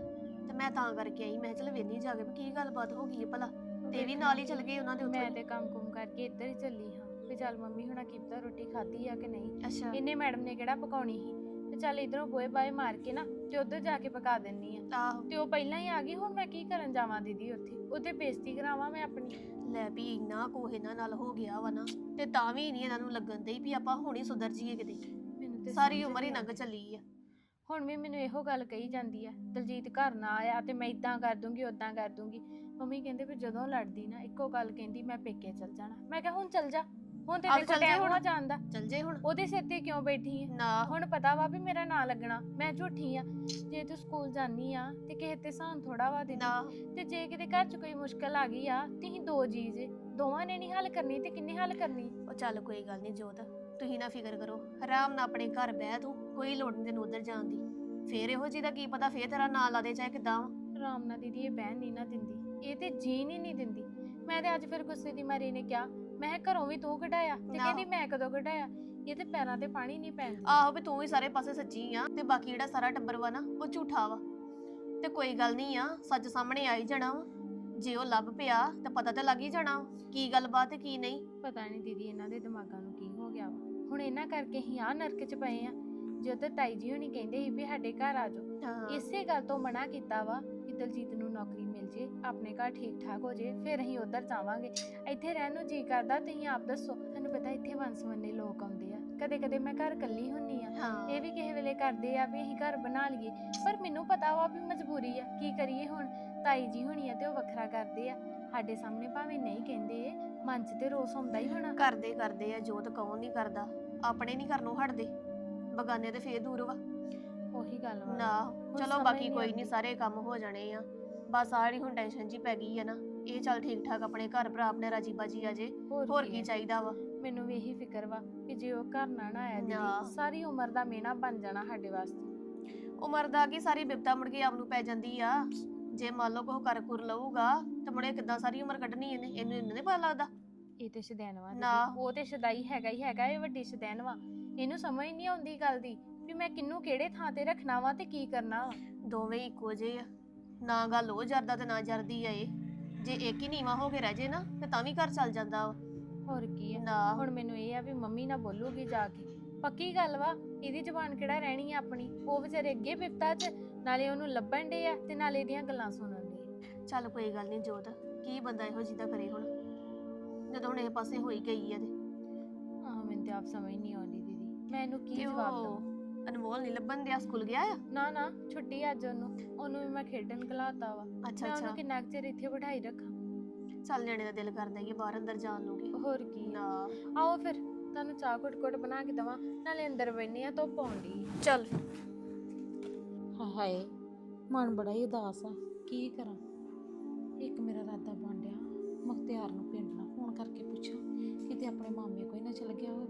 ਤੇ ਮੈਂ ਤਾਂ ਕਰਕੇ ਆਈ ਮੈਂ ਕਿਹਾ ਚੱਲ ਵੇਨੀ ਜਾ ਕੇ ਵੀ ਕੀ ਗੱਲਬਾਤ ਹੋ ਗਈ ਹੈ ਭਲਾ। ਤੇ ਵੀ ਨਾਲ ਹੀ ਚਲ ਗਏ ਉਹਨਾਂ ਦੇ ਮੈਂ ਉੱਥੇ ਤੇ ਕੰਮ ਕੁਮ ਕਰਕੇ ਇੱਧਰ ਹੀ ਚੱਲੀ ਹਾਂ। ਵੀ ਚੱਲ ਮੰਮੀ ਹੁਣਾ ਕੀਤਾ ਰੋਟੀ ਖਾਧੀ ਆ ਕਿ ਨਹੀਂ? ਅੱਛਾ। ਇਹਨੇ ਮੈਡਮ ਨੇ ਕਿਹੜਾ ਪਕਾਉਣੀ ਸੀ? ਤੇ ਚੱਲ ਇਧਰੋਂ ਬੋਏ ਬਾਏ ਮਾਰ ਕੇ ਨਾ ਤੇ ਉਧਰ ਜਾ ਕੇ ਪਕਾ ਦਿੰਨੀ ਆ। ਆਹੋ। ਤੇ ਉਹ ਪਹਿਲਾਂ ਹੀ ਆ ਗਈ ਹੁਣ ਮੈਂ ਕੀ ਕਰਨ ਜਾਵਾਂ ਦੀਦੀ ਉੱਥੇ? ਉਹਦੇ ਬੇਇੱਜ਼ਤੀ ਕਰਾਵਾਂ ਮੈਂ ਆਪਣੀ। ਲੈ ਵੀ ਇੰਨਾ ਕੋਹ ਇਹਨਾਂ ਨਾਲ ਹੋ ਗਿਆ ਵਾ ਨਾ ਤੇ ਤਾਂ ਵੀ ਨਹੀਂ ਇਹਨਾਂ ਨੂੰ ਲੱਗਣ ਦੇ ਵੀ ਆਪਾਂ ਹੁਣੇ ਸੁਧਰ ਜੀਏ ਕਿਤੇ। ਮੈਨੂੰ ਤੇ ਸਾਰੀ ਸਮਝ ਉਮਰ ਹੀ ਨਹੀਂ ਲੰਘ ਚੱਲੀ ਆ। ਹੁਣ ਵੀ ਮੈਨੂੰ ਇਹੋ ਗੱਲ ਕਹੀ ਜਾਂਦੀ ਆ ਦਲਜੀਤ ਘਰ ਨਾ ਆਇਆ ਤੇ ਮੈਂ ਇਦਾਂ ਕਰ ਦੂੰਗੀ ਉਦਾਂ ਕਰ ਦੂੰਗੀ। ਮੰਮੀ ਕਹਿੰਦੇ ਵੀ ਜਦੋਂ ਲੜਦੀ ਨਾ ਇੱਕੋ ਗੱਲ ਕਹਿੰਦੀ ਮੈਂ ਪੇਕੇ ਚੱਲ ਜਾਣਾ। ਮੈਂ ਕਿਹਾ ਹੁਣ ਚੱਲ ਜਾ। ਹੁਣ ਤੇ ਆਹੋ ਦੇਖੋ ਚੱਲ ਜਾ ਟਾਈਮ ਹੁਣ। ਹੋ ਜਾਂਦਾ। ਚੱਲ ਜੇ ਹੁਣ। ਉਹਦੇ ਸਿਰ ਤੇ ਕਿਉਂ ਬੈਠੀ ਹੈ ਨਾ। ਹੁਣ ਪਤਾ ਵਾ ਵੀ ਮੇਰਾ ਨਾਂ ਲੱਗਣਾ। ਮੈਂ ਝੂਠੀ ਆ। ਜੇ ਤੂੰ ਸਕੂਲ ਜਾਨੀ ਆ ਤੇ ਕਿਸੇ ਤੇ ਸਾਨ ਥੋੜਾ ਵਾ ਨਾ। ਤੇ ਜੇ ਕਿਤੇ ਘਰ 'ਚ ਕੋਈ ਮੁਸ਼ਕਲ ਆ ਗਈ ਆ ਤੁਸੀਂ ਦੋ ਜੀ ਜੇ। ਦੋਵਾਂ ਨੇ ਨਹੀਂ ਹੱਲ ਕਰਨੀ ਤੇ ਕਿੰਨੇ ਹੱਲ ਕਰਨੀ? ਉਹ ਚੱਲ ਕੋਈ ਗੱਲ ਨਹੀਂ ਜੋਤ। ਤੁਸੀਂ ਨਾ ਫਿਕਰ ਕਰੋ। ਆਰਾਮ ਨਾਲ ਆਪਣੇ ਘਰ ਬਹਿ ਤੂੰ। ਕੋਈ ਲੋੜ ਨਹੀਂ ਤੈਨੂੰ ਉਧਰ ਜਾਣ ਦੀ। ਫੇਰ ਇਹੋ ਜਿਹੀ ਦਾ ਕੀ ਪਤਾ ਫੇਰ ਤੇਰਾ ਨਾਂ ਲਾ ਦੇ ਚਾਹੇ ਕਿਦਾਂ ਆਰਾਮ ਨਾਲ ਦੀਦੀ ਇਹ ਬਹਿਣ ਨਹੀਂ ਨਾ ਦਿੰਦੀ। ਇਹ ਤੇ ਜੀਣ ਹੀ ਨਹੀਂ ਦਿੰਦੀ। ਮੈਂ ਤੇ ਅੱਜ ਫਿਰ ਗੁੱਸੇ ਦੀ ਮਾਰੀ ਨੇ ਕਿਹਾ ਮੈਂ ਕਿਹਾ ਘਰੋਂ ਵੀ ਤੂੰ ਕਢਾਇਆ। ਤੇ। ਕਹਿੰਦੀ ਮੈਂ ਕਦੋਂ ਕਢਾਇਆ? ਇਹ ਤੇ ਪੈਰਾਂ ਤੇ ਪਾਣੀ ਨਹੀਂ ਪੈਣ ਆਹੋ ਵੀ ਤੂੰ ਵੀ ਸਾਰੇ ਪਾਸੇ ਸੱਚੀ ਆ ਤੇ ਬਾਕੀ ਜਿਹੜਾ ਸਾਰਾ ਟੱਬਰ ਵਾ ਨਾ ਉਹ ਝੂਠਾ ਵਾ। ਤੇ ਕੋਈ ਗੱਲ ਨਹੀਂ ਆ ਸੱਚ ਸਾਹਮਣੇ ਆ ਹੀ ਜਾਣਾ ਵਾ। ਜੇ ਉਹ ਲੱਭ ਪਿਆ ਤਾਂ ਪਤਾ ਤਾਂ ਲੱਗ ਹੀ ਜਾਣਾ ਵਾ ਕੀ ਗੱਲਬਾਤ ਤੇ ਕੀ ਨਹੀਂ। ਪਤਾ ਨਹੀਂ ਦੀਦੀ ਇਹਨਾਂ ਦੇ ਦਿਮਾਗਾਂ ਨੂੰ ਕੀ ਹੋ ਗਿਆ ਵਾ। ਹੁਣ ਇਹਨਾਂ ਕਰਕੇ ਹੀ ਆ ਨਰਕ 'ਚ ਪਏ ਆ। ਜਦੋਂ ਤਾਈ ਜੀ ਹੁਣੀ ਕਹਿੰਦੇ ਸੀ ਵੀ ਸਾਡੇ ਘਰ ਆ ਜਾਓ। ਹਾਂ। ਇਸੇ ਗੱਲ ਤੋਂ ਮਨਾ ਕੀਤਾ ਵਾ ਕਿ ਦਲਜੀਤ ਨੂੰ ਨੌਕਰੀ ਜੇ ਆਪਣੇ ਘਰ ਠੀਕ ਠਾਕ ਹੋ ਜੇ ਫਿਰ ਅਸੀਂ ਉਧਰ ਜਾਵਾਂਗੇ। ਇੱਥੇ ਰਹਿਣ ਨੂੰ ਜੀ ਕਰਦਾ ਤੁਸੀਂ ਆਪ ਦੱਸੋ। ਤੁਹਾਨੂੰ ਪਤਾ ਇੱਥੇ ਵੰਸਵੰਨੇ ਲੋਕ ਆਉਂਦੇ ਆ। ਕਦੇ ਕਦੇ ਮੈਂ ਘਰ ਇਕੱਲੀ ਹੁੰਨੀ ਆ। ਹਾਂ। ਇਹ ਵੀ ਕਿਸੇ ਵੇਲੇ ਕਰਦੇ ਆ ਵੀ ਅਸੀਂ ਘਰ ਬਣਾ ਲਈਏ। ਪਰ ਮੈਨੂੰ ਪਤਾ ਵਾ ਵੀ ਮਜਬੂਰੀ ਆ। ਕੀ ਕਰੀਏ ਹੁਣ? ਤਾਈ ਜੀ ਹੋਣੀ ਆ ਤੇ ਉਹ ਵੱਖਰਾ ਕਰਦੇ ਆ। ਸਾਡੇ ਸਾਹਮਣੇ ਭਾਵੇਂ ਨਹੀਂ ਕਹਿੰਦੇ ਮਨ 'ਚ ਤੇ ਰੋਸ ਹੁੰਦਾ ਹੀ ਹੋਣਾ। ਕਰਦੇ ਕਰਦੇ ਆ ਜੋਤ ਕੌਣ ਨਹੀਂ ਕਰਦਾ। ਆਪਣੇ ਨਹੀਂ ਕਰਨੋਂ ਹਟਦੇ। ਬਗਾਨੇ ਤੇ ਫੇਰ ਦੂਰ ਵਾ। ਉਹੀ ਗੱਲ ਵਾ। ਨਾ ਚਲੋ ਸਮਝ ਬਾਕੀ ਨਹੀਂ ਕੋਈ ਆਉਂਦੀ। ਨਹੀਂ ਸਾਰੇ ਕੰਮ ਹੋ ਜਾਣੇ ਆ। ਬਸ ਆੜੀ ਹੁਣ ਟੈਨਸ਼ਨ ਜੀ ਪੈ ਗਈ ਆ ਨਾ ਇਹ ਚੱਲ ਠੀਕ ਠਾਕ ਆਪਣੇ ਘਰ ਭਰਾ ਆਪਣੇ ਰਾਜੀ ਬਾਜੀ ਆ ਜੇ ਹੋਰ ਕੀ ਆ? ਚਾਹੀਦਾ ਵਾ? ਮੈਨੂੰ ਵੀ ਇਹੀ ਫਿਕਰ ਵਾ ਕਿ ਜੇ ਉਹ ਘਰ ਨਾ ਨਾ ਆਇਆ ਨਾ। ਦੀਦੀ ਸਾਰੀ ਉਮਰ ਦਾ ਮੇਨਾ ਬਣ ਜਾਣਾ ਸਾਡੇ ਵਾਸਤੇ। ਉਮਰ ਦਾ ਕੀ? ਸਾਰੀ ਬਿਪਤਾ ਮੁੜ ਕੇ ਆਪ ਨੂੰ ਪੈ ਜਾਂਦੀ ਆ। ਜੇ ਮੰਨ ਲਓ ਕੋਹ ਕਰ ਕੁਰ ਲਊਗਾ ਤੇ ਮੁੜੇ ਕਿੱਦਾਂ ਸਾਰੀ ਉਮਰ ਕੱਢਣੀ ਇਹਨੇ? ਇਹਨੂੰ ਇਹਨੂੰ ਨਹੀਂ ਪਤਾ ਲੱਗਦਾ। ਇਹ ਤੇ ਸ਼ਦੈਨ ਵਾ ਨਾ। ਉਹ ਤੇ ਸ਼ਦਾਈ ਹੈਗਾ ਹੀ ਹੈਗਾ ਇਹ ਵੱਡੀ ਸ਼ਦੈਨ ਵਾ ਇਹਨੂੰ ਸਮਝ ਨਹੀਂ ਆਉਂਦੀ ਗੱਲ ਦੀ ਵੀ ਮੈਂ ਕਿੰਨੂੰ ਕਿਹੜੇ ਥਾਂ ਤੇ ਰੱਖਣਾ ਵਾ ਤੇ ਕੀ ਕਰਨਾ ਵਾ। ਦੋਵੇਂ ਇੱਕੋ ਜਿਹੇ ਆ। ਨਾ ਗੱਲ ਉਹ ਜਰਦਾ ਤੇ ਨਾ ਜਰਦੀ ਆ ਇਹ। ਜੇ ਇੱਕ ਹੀ ਨੀਵਾ ਹੋ ਕੇ ਰਹਿ ਜੇ ਨਾ ਤੇ ਤਾਂ ਵੀ ਘਰ ਚੱਲ ਜਾਂਦਾ ਵਾ। ਹੋਰ ਕੀ ਆ। ਨਾ। ਹੁਣ ਮੈਨੂੰ ਇਹ ਆ ਵੀ ਮੰਮੀ ਨਾ ਬੋਲੂਗੀ ਜਾ ਕੇ। ਪੱਕੀ ਗੱਲ ਵਾ ਇਹਦੀ ਜ਼ਬਾਨ ਕਿਹੜਾ ਰਹਿਣੀ ਆ ਆਪਣੀ? ਉਹ ਵਿਚਾਰੇ ਅੱਗੇ ਬਿਪਤਾ 'ਚ ਨਾਲੇ ਉਹਨੂੰ ਲੱਭਣ ਦੇ ਆ ਤੇ ਨਾਲੇ ਇਹਦੀਆਂ ਗੱਲਾਂ ਸੁਣਨ ਦੇ ਚੱਲ ਕੋਈ ਗੱਲ ਨਹੀਂ ਜੋਤ ਕੀ ਬੰਦਾ ਇਹੋ ਜਿਹਦਾ ਕਰੇ ਹੁਣ? ਜਦੋਂ ਹੁਣ ਇਹ ਪਾਸੇ ਹੋਈ ਗਈ ਆ ਤੇ। ਆਹ ਮੈਨੂੰ ਤੇ ਆਪ ਸਮਝ ਨਹੀਂ ਆਉਂਦੀ ਦੀਦੀ। ਮੈਂ ਇਹਨੂੰ ਕੀ ਜਵਾਬ ਦਵਾਂ? ਅਨਮੋਲ ਨਹੀਂ ਲੱਭਣ ਦਿਆ ਸਕੂਲ ਗਿਆ ਆ? ਨਾ ਨਾ ਛੁੱਟੀ ਅੱਜ ਉਹਨੂੰ। ਉਹਨੂੰ ਵੀ ਮੈਂ ਖੇਡਣ ਘਲਾਤਾ ਵਾ। ਅੱਛਾ ਮੈਂ ਅੱਛਾ। ਉਹਨੂੰ ਕਿੰਨਾ ਕੁ ਚਿਰ ਇੱਥੇ ਬਿਠਾਈ ਰੱਖਾਂ? ਚੱਲ ਨਿਆਣੇ ਦਾ ਦਿਲ ਕਰਦਾ ਹੀ ਆ ਬਾਹਰ ਅੰਦਰ ਜਾਣ ਨੂੰ ਕਿ ਹੋਰ ਕੀ। ਆ। ਨਾ। ਆਓ ਫਿਰ ਤੁਹਾਨੂੰ ਚਾਹ ਘੁੱਟ ਬਣਾ ਕੇ ਦਵਾਂ ਨਾਲੇ ਅੰਦਰ ਬੈਠਨੇ ਆ ਧੁੱਪ ਆਉਂਦੀ ਚੱਲ। ਹਾਏ ਮਨ ਬੜਾ ਹੀ ਉਦਾਸ ਆ। ਕੀ ਕਰਾਂ? ਇੱਕ ਮੇਰਾ ਰਾਦਾ ਬਣ ਡਿਆ ਮੁਖਤਿਆਰ ਨੂੰ ਪਿੰਡ ਨਾਲ ਫੋਨ ਕਰਕੇ ਪੁੱਛਾਂ ਕਿਤੇ ਆਪਣੇ ਮਾਮੇ ਕੋਈ ਨਾ ਚਲ ਗਿਆ ਹੋਵੇ।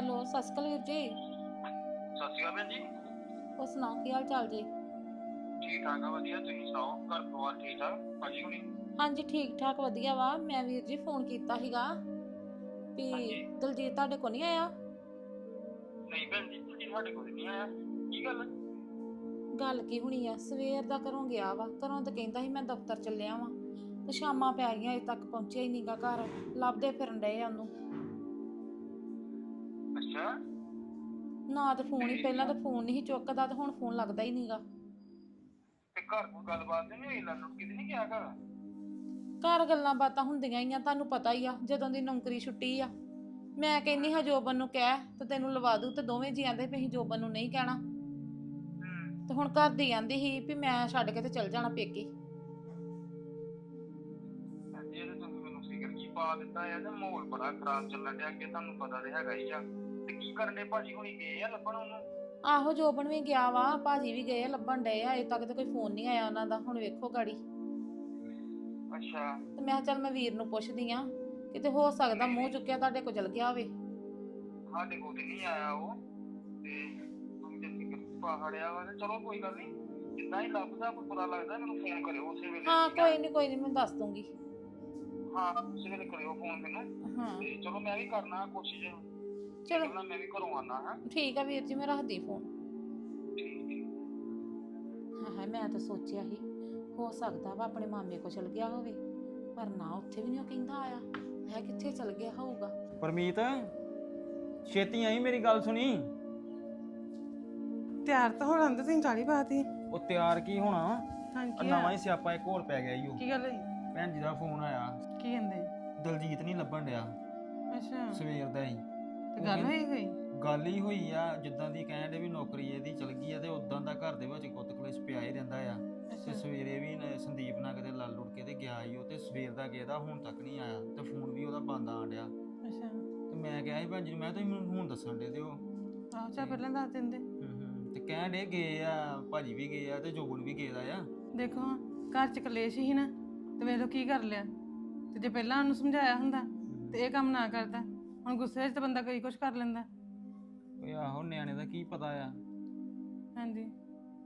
ਹੈਲੋ ਸਤਿ ਸ਼੍ਰੀ ਅਕਾਲ ਵੀਰ ਜੀ। ਸਤਿ ਸ਼੍ਰੀ ਅਕਾਲ ਭੈਣ ਜੀ। ਉਹ ਸੁਣਾਓ ਕੀ ਹਾਲ ਚਾਲ ਜੀ? ਠੀਕ ਠਾਕ ਆ ਵਧੀਆ। ਤੁਸੀਂ ਸੁਣਾਓ ਘਰ ਪਰਿਵਾਰ ਠੀਕ ਠਾਕ? ਭਾਜੀ ਹੁਣੀ? ਹਾਂਜੀ ਠੀਕ ਠਾਕ ਵਧੀਆ ਵਾ। ਮੈਂ ਵੀਰ ਜੀ ਫੋਨ ਕੀਤਾ ਸੀਗਾ ਵੀ ਹਾਂਜੀ। ਦਲਜੀਤ ਤੁਹਾਡੇ ਕੋਲ ਨਹੀਂ ਆਇਆ? ਨਹੀਂ ਭੈਣ ਜੀ ਤੁਸੀਂ ਸਾਡੇ ਕੋਲ ਨਹੀਂ ਆਇਆ। ਕੀ ਗੱਲ ਗੱਲ ਕੀ ਹੋਣੀ ਆ? ਸਵੇਰ ਦਾ ਘਰੋਂ ਗਿਆ ਵਾ। ਘਰੋਂ ਤਾਂ ਕਹਿੰਦਾ ਸੀ ਮੈਂ ਦਫ਼ਤਰ ਚੱਲਿਆ ਵਾਂ। ਤੇ ਸ਼ਾਮਾਂ ਪੈ ਗਈਆਂ ਅਜੇ ਤੱਕ ਪਹੁੰਚਿਆ ਹੀ ਨਹੀਂਗਾ ਘਰ। ਲੱਭਦੇ ਫਿਰਨ ਡਏ ਆ ਉਹਨੂੰ। ਅੱਛਾ। ਨਾ ਤੇ ਫੋਨ ਹੀ ਪਹਿਲਾਂ ਤਾਂ ਫੋਨ ਨਹੀਂ ਸੀ ਚੁੱਕਦਾ ਤੇ ਹੁਣ ਫੋਨ ਲੱਗਦਾ ਹੀ ਨਹੀਂਗਾ। ਤੇ ਘਰ ਕੋਈ ਗੱਲਬਾਤ ਨਹੀਂ ਹੋਈ? ਲੰਨ ਕਿਤੇ ਨਹੀਂ ਗਿਆ ਘਰ? ਘਰ ਗੱਲਾਂ ਬਾਤਾਂ ਹੁੰਦੀਆਂ ਹੀ ਆ ਤੁਹਾਨੂੰ ਪਤਾ ਹੀ ਆ ਜਦੋਂ ਦੀ ਨੌਕਰੀ ਛੁੱਟੀ ਆ। ਮੈਂ ਕਹਿੰਨੀ ਹਾਂ ਜੋਬਨ ਨੂੰ ਕਹਿ ਤੇ ਤੈਨੂੰ ਲਵਾ ਦੂ ਤੇ ਦੋਵੇਂ ਜੀ ਆਂਦੇ ਵੀ ਅਸੀਂ ਜੋਬਨ ਨੂੰ ਨਹੀਂ ਕਹਿਣਾ। ਹੂੰ। ਤੇ ਹੁਣ ਘਰ ਦੀ ਆਂਦੀ ਸੀ ਵੀ ਮੈਂ ਛੱਡ ਕੇ ਤੇ ਚੱਲ ਜਾਣਾ ਪੇਕੇ। ਪਾ ਦਿੱਤਾ ਹੈ ਤੇ ਮਾਹੌਲ ਬੜਾ ਖਰਾਬ ਚੱਲਣ ਡਿਆ ਅੱਗੇ ਤੁਹਾਨੂੰ ਪਤਾ ਤੇ ਹੈਗਾ ਹੀ ਆ। ਤੇ ਕੀ ਕਰਨੇ ਭਾਜੀ ਹੁਣੀ ਗਏ ਆ ਲੱਭਣ ਉਹਨੂੰ? ਆਹੋ ਜੋਬਨ ਵੀ ਗਿਆ ਵਾ ਭਾਜੀ ਵੀ ਗਏ ਆ ਲੱਭਣ ਡਏ ਆ ਅਜੇ ਤੱਕ ਤੇ ਕੋਈ ਫੋਨ ਨਹੀਂ ਆਇਆ ਉਹਨਾਂ ਦਾ ਹੁਣ ਵੇਖੋ ਗਾੜੀ। ਅੱਛਾ। ਤੇ ਮੈਂ ਕਿਹਾ ਚੱਲ ਮੈਂ ਵੀਰ ਨੂੰ ਪੁੱਛਦੀ ਆ ਕਿਤੇ ਹੋ ਸਕਦਾ ਮੂੰਹ ਚੁੱਕਿਆ ਤੁਹਾਡੇ ਕੋਲ ਚਲ ਗਿਆ ਹੋਵੇ। ਸਾਡੇ ਕੋਲ ਤੇ ਨਹੀਂ ਆਇਆ ਉਹ ਤੇ ਤੁਸੀਂ ਤੇ ਫਿਕਰ ਪਾ ਹੜਿਆ ਵਾ ਤੇ ਚਲੋ ਕੋਈ ਗੱਲ ਨਹੀਂ ਜਿੱਦਾਂ ਹੀ ਲੱਭਦਾ ਕੋਈ ਪਤਾ ਲੱਗਦਾ ਮੈਨੂੰ ਫੋਨ ਕਰਿਓ ਉਸੇ ਵੇਲੇ। ਹਾਂ ਠੀਕ ਆ? ਕੋਈ ਨਹੀਂ ਕੋਈ ਨਹੀਂ ਮੈਂ ਦੱਸ ਦੂੰਗੀ। ਹਾਂ ਉਸੇ ਵੇਲੇ ਕਰਿਓ ਫੋਨ ਮੈਨੂੰ। ਹਾਂ। ਤੇ ਚਲੋ ਮੈਂ ਵੀ ਕਰਨਾ ਕੋਸ਼ਿਸ਼। ਚਲੋ। ਚਲੋ ਮੈਂ ਵੀ ਘਰੋਂ ਆਣਾ ਹਾਂ। ਠੀਕ ਆ ਵੀਰ ਜੀ ਮੈਂ ਰੱਖਦੀ ਫੋਨ ਠੀਕ ਠੀਕ ਹਾਂ ਹਾਂ ਮੈਂ ਤਾਂ ਸੋਚਿਆ ਸੀ ਹੋ ਸਕਦਾ ਵਾ ਆਪਣੇ ਮਾਮੇ ਕੋਲ ਚਲ ਗਿਆ ਹੋਵੇ ਪਰ ਨਾ ਉੱਥੇ ਵੀ ਨਹੀਂ ਉਹ ਕਹਿੰਦਾ ਆਇਆ। ਹੈ ਕਿੱਥੇ ਚਲ ਗਿਆ ਹੋਊਗਾ? ਪਰਮੀਤ ਛੇਤੀ ਆਈ ਮੇਰੀ ਗੱਲ ਸੁਣੀ? ਤਿਆਰ ਤਾਂ ਹੋਣਾ ਤੇ ਤੁਸੀਂ ਚਾਲੀ ਪਾਤੀ ਉਹ ਤਿਆਰ ਕੀ ਹੋਣਾ? ਹਾਂ ਕੀ ਨਵਾਂ? ਹੀ ਸਿਆਪਾ ਇੱਕ ਹੋਰ ਪੈ ਗਿਆ ਈ ਉਹ। ਕੀ ਗੱਲ ਹੋਈ? ਭੈਣ ਜੀ ਦਾ ਫੋਨ ਆਇਆ। ਕੀ ਕਹਿੰਦੇ? ਦਲਜੀਤ ਨਹੀਂ ਲੱਭਣ ਡਿਆ। ਅੱਛਾ। ਸਵੇਰ ਦਾ ਹੀ। ਤੇ ਗੱਲ ਹੋਈ ਕੋਈ? ਗੱਲ ਹੀ ਹੋਈ ਆ ਜਿੱਦਾਂ ਦੀ ਕਹਿਣ ਦੇ ਵੀ ਨੌਕਰੀ ਇਹਦੀ ਚਲ ਗਈ ਆ ਤੇ ਉਦਾਂ ਦਾ ਘਰ ਦੇ ਵਿੱਚ ਕੁੱਤ ਕਲੇਸ਼ ਪਿਆ ਹੀ ਰਹਿੰਦਾ ਆ। ਤੇ ਸਵੇਰੇ ਵੀ ਨ- ਸੰਦੀਪ ਨਾਲ ਕਿਤੇ ਲੜ ਲੁੜ ਕੇ ਤੇ ਗਿਆ ਈ ਉਹ ਤੇ ਸਵੇਰ ਦਾ ਗਿਆ ਦਾ ਹੁਣ ਤੱਕ ਨਹੀਂ ਆਇਆ ਤੇ ਫੋਨ ਵੀ ਉਹਦਾ ਬੰਦ ਆਣ ਡਿਆ। ਅੱਛਾ। ਤੇ ਮੈਂ ਕਿਹਾ ਸੀ ਭੈਣ ਜੀ ਨੂੰ ਮੈਂ ਤਾਂ ਮੈਨੂੰ ਹੁਣ ਦੱਸਣ ਦੇ ਦਿਓ। ਆਹ ਚਾ ਪਹਿਲਾਂ ਦੱਸ ਦਿੰਦੇ। ਹੂੰ ਹੂੰ। ਤੇ ਕਹਿਣ ਦੇ ਗਏ ਆ ਭਾਜੀ ਵੀ ਗਏ ਆ ਤੇ ਜੋਬਨ ਵੀ ਗਏ ਦਾ ਆ। ਦੇਖੋ ਹਾਂ, ਘਰ ਚ ਕਲੇਸ਼ ਹੀ ਨਾ ਤੇ ਵੇਖ ਲਓ ਕੀ ਕਰ ਲਿਆ। ਤੇ ਜੇ ਪਹਿਲਾਂ ਉਹਨੂੰ ਸਮਝਾਇਆ ਹੁੰਦਾ ਤੇ ਇਹ ਕੰਮ ਨਾ ਕਰਦਾ ਹੁਣ ਗੁੱਸੇ 'ਚ ਤਾਂ ਬੰਦਾ ਕਈ ਕੁਝ ਕਰ ਲੈਂਦਾ। ਓਏ ਆਹੋ ਨਿਆਣੇ ਦਾ ਕੀ ਪਤਾ ਆ? ਹਾਂਜੀ।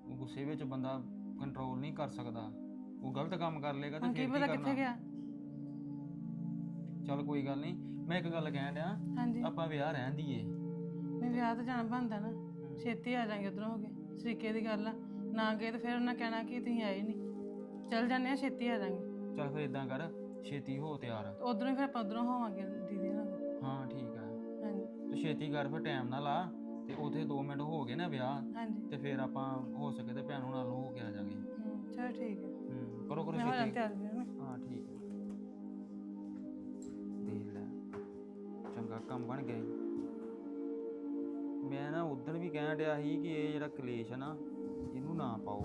ਉਹ ਗੁੱਸੇ ਵਿੱਚ ਬੰਦਾ ਕੰਟਰੋਲ ਨਹੀਂ ਕਰ ਸਕਦਾ। ਉਹ ਗਲਤ ਕੰਮ ਕਰ ਲੇਗਾ ਤੇ ਹੁਣ ਕੀ ਫਿਰ ਪਤਾ ਕਿੱਥੇ ਗਿਆ? ਚੱਲ ਕੋਈ ਗੱਲ ਨਹੀਂ ਮੈਂ ਇੱਕ ਗੱਲ ਕਹਿਣ ਡਿਆ ਹਾਂਜੀ। ਆਪਾਂ ਵਿਆਹ ਰਹਿਣ ਦੀਏ। ਨਹੀਂ ਵਿਆਹ ਤਾਂ ਜਾਣਾ ਬਣਦਾ ਨਾ। ਛੇਤੀ ਆ ਜਾਾਂਗੇ ਉਧਰੋਂ ਹੋ ਕੇ ਸਰੀਕੇ ਦੀ ਗੱਲ ਆ। ਨਾ ਗਏ ਤਾਂ ਫਿਰ ਉਹਨਾਂ ਕਹਿਣਾ ਕਿ ਤੁਸੀਂ ਆਏ ਨਹੀਂ। ਚੱਲ ਜਾਂਦੇ ਆ ਛੇਤੀ ਆ ਜਾਾਂਗੇ। ਚੱਲ ਫਿਰ ਇਦਾਂ ਕਰ ਛੇਤੀ ਹੋ ਤਿਆਰ। ਉਧਰੋਂ ਹੀ ਫਿਰ ਆਪਾਂ ਉਧਰੋਂ ਹੋਵਾਂਗੇ ਦੀਦੀ ਨਾਲ। ਹਾਂ ਠੀਕ ਆ ਹਾਂਜੀ। ਤੇ ਛੇਤੀ ਕਰ ਫਿਰ ਟਾਈਮ ਨਾਲ ਆ। ਤੇ ਉਥੇ 2 ਮਿੰਟ ਹੋ ਗਏ ਨਾ ਵਿਆਹ। ਹਾਂਜੀ। ਤੇ ਫਿਰ ਆਪਾਂ ਹੋ ਸਕੇ ਤੇ ਭੈਣ ਨੂੰ ਨਾਲ ਹੋ ਕੇ ਆ ਜਾਾਂਗੇ। ਹਮ, ਚਲੋ ਠੀਕ ਹੈ। ਹੂੰ ਕਰੋ ਕਰੋ ਮੈਂ ਹੋ ਜਾਂ ਛੇਤੀ ਤਿਆਰ ਫਿਰ ਨਾ? ਹਾਂ ਠੀਕ ਹੈ। ਦੇਖ ਲੈ ਚੰਗਾ ਕੰਮ ਬਣ ਗਿਆ ਈ। ਮੈਂ ਨਾ ਉਦੋਂ ਵੀ ਕਹਿਣ ਡਿਆ ਸੀ ਕਿ ਇਹ ਜਿਹੜਾ ਕਲੇਸ਼ ਹੈ ਨਾ ਇਹਨੂੰ ਨਾ ਪਾਓ।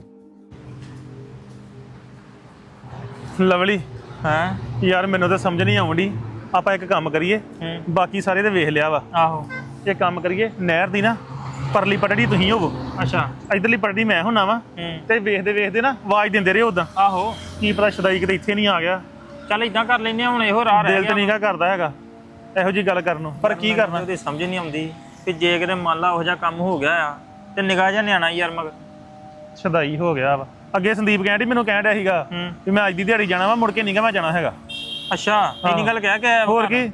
ਲਵਲੀ ਹਾਂ। ਯਾਰ ਮੈਨੂੰ ਤਾਂ ਸਮਝ ਨਹੀਂ ਆਉਂਦੀ। ਆਪਾਂ ਇੱਕ ਕੰਮ ਕਰੀਏ। ਬਾਕੀ ਸਾਰੇ ਤੇ ਵੇਖ ਲਿਆ ਵਾ। ਆਹੋ। ਇਹ ਕੰਮ ਕਰੀਏ ਨਹਿਰ ਦੀ ਨਾ ਪਰਲੀ ਪਟੜੀ ਤੁਸੀਂ ਹੋਵੋ। ਅੱਛਾ। ਇਧਰਲੀ ਪਟੜੀ ਮੈਂ ਹੁੰਨਾ ਵਾ। ਹੂੰ। ਤੇ ਵੇਖਦੇ ਵੇਖਦੇ ਨਾ ਆਵਾਜ਼ ਦਿੰਦੇ ਰਹੇ ਉਦਾਂ ਆਹੋ। ਕੀ ਪਤਾ ਸ਼ਦਾਈ ਕਿਤੇ ਇੱਥੇ ਨਹੀਂ ਆ ਗਿਆ। ਚੱਲ ਇਦਾਂ ਕਰ ਲੈਨੇ ਆ ਹੁਣ ਇਹੋ ਰਾਹ ਰਹਿ ਦਿਲ ਗਿਆ। ਤੇ ਨਹੀਂਗਾ ਕਰਦਾ ਹੈਗਾ। ਇਹੋ ਜੀ ਗੱਲ ਕਰਨ ਨੂੰ। ਪਰ ਕੀ ਕਰਨਾ? ਉਹਦੀ ਸਮਝ ਨਹੀਂ ਆਉਂਦੀ ਕਿ ਜੇ ਕਿਤੇ ਮੰਨ ਲਾ ਉਹ ਜਿਹਾ ਕੰਮ ਹੋ ਗਿਆ ਆ ਤੇ ਨਿਗਾਹ ਜਿਹਾ ਨਿਆਣਾ ਯਾਰ ਮਗਰ। ਸ਼ਦਾਈ ਹੋ ਗਿਆ ਵਾ। ਅੱਗੇ ਸੰਦੀਪ ਕਹਿੰਦੀ ਮੈਨੂੰ ਕਹਿਣ ਡਿਆ ਸੀਗਾ ਵੀ ਮੈਂ ਅੱਜ ਦੀ ਦਿਹਾੜੀ ਜਾਣਾ ਵਾ ਮੁੜ ਕੇ ਨਹੀਂਗਾ ਮੈਂ ਜਾਣਾ ਹੈਗਾ। ਅੱਛਾ ਇੰਨੀ ਗੱਲ ਕਹਿ ਕੇ ਹੋਰ? ਕੀ?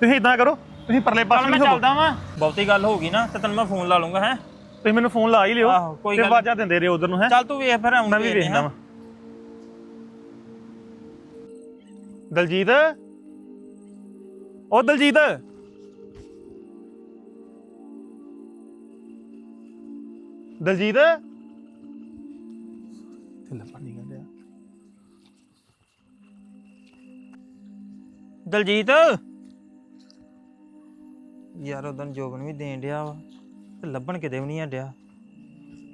ਤੁਸੀਂ ਇਦਾਂ ਕਰੋ ਤੁਸੀਂ ਪਰਲੇ ਪਾਸੇ ਮੈਂ ਚੱਲਦਾ ਵਾਂ। ਬਹੁਤੀ ਗੱਲ ਹੋ ਗਈ ਨਾ ਤੇ ਤੈਨੂੰ ਮੈਂ ਫੋਨ ਲਾ ਲੂੰਗਾ ਹੈ। ਤੁਸੀਂ ਮੈਨੂੰ ਫੋਨ ਲਾ ਹੀ ਲਿਓ ਤੇ ਆਵਾਜ਼ਾਂ ਦਿੰਦੇ ਰਹੋ ਉਧਰ ਨੂੰ ਹੈ। ਚੱਲ ਤੂੰ ਵੇਖ ਫਿਰ ਆਉਂਦੇ ਮੈਂ ਵੀ ਵੇਖਦਾ ਵਾਂ। ਦਲਜੀਤ? ਉਹ ਦਲਜੀਤ? ਦਲਜੀਤ? ਦਲਜੀਤ? ਯਾਰ ਉਦੋਂ ਜੋਬਨ ਵੀ ਦੇਣ ਡਿਆ ਵਾ ਤੇ ਲੱਭਣ ਕਿਤੇ ਵੀ ਨਹੀਂ ਆ ਡਿਆ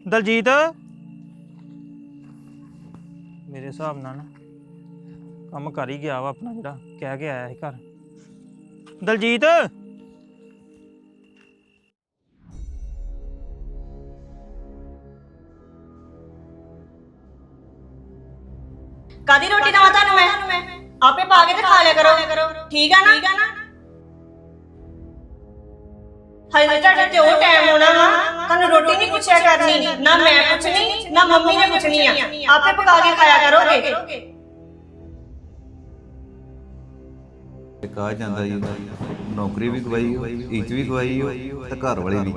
ਦਲਜੀਤ? ਮੇਰੇ ਹਿਸਾਬ ਨਾਲ ਨਾ ਕੰਮ ਕਰ ਹੀ ਗਿਆ ਵਾ ਆਪਣਾ ਜਿਹੜਾ ਕਹਿ ਕੇ ਆਇਆ ਸੀ ਘਰ। ਦਲਜੀਤ? ਕਰੋ ਠੀਕ ਆ ਨਾ? ਹਜੇ ਤੁਹਾਡੇ ਤੇ ਉਹ ਟਾਈਮ ਆਉਣਾ ਵਾ। ਤੁਹਾਨੂੰ ਰੋਟੀ ਨਹੀਂ ਪੁੱਛਿਆ ਕਰਨੀ। ਨਾ ਮੈਂ ਪੁੱਛਣੀ ਨਾ ਮੰਮੀ ਨੇ ਪੁੱਛਣੀ ਆ। ਆਪੇ ਪਕਾ ਕੇ ਖਾਇਆ ਕਰੋਗੇ। ਆ ਜਾਂਦਾ ਜੀ। ਨੌਕਰੀ ਵੀ ਗਵਾਈ ਇੱਜ਼ਤ ਵੀ ਗਵਾਈ ਤੇ ਘਰ ਵਾਲੇ ਵੀ।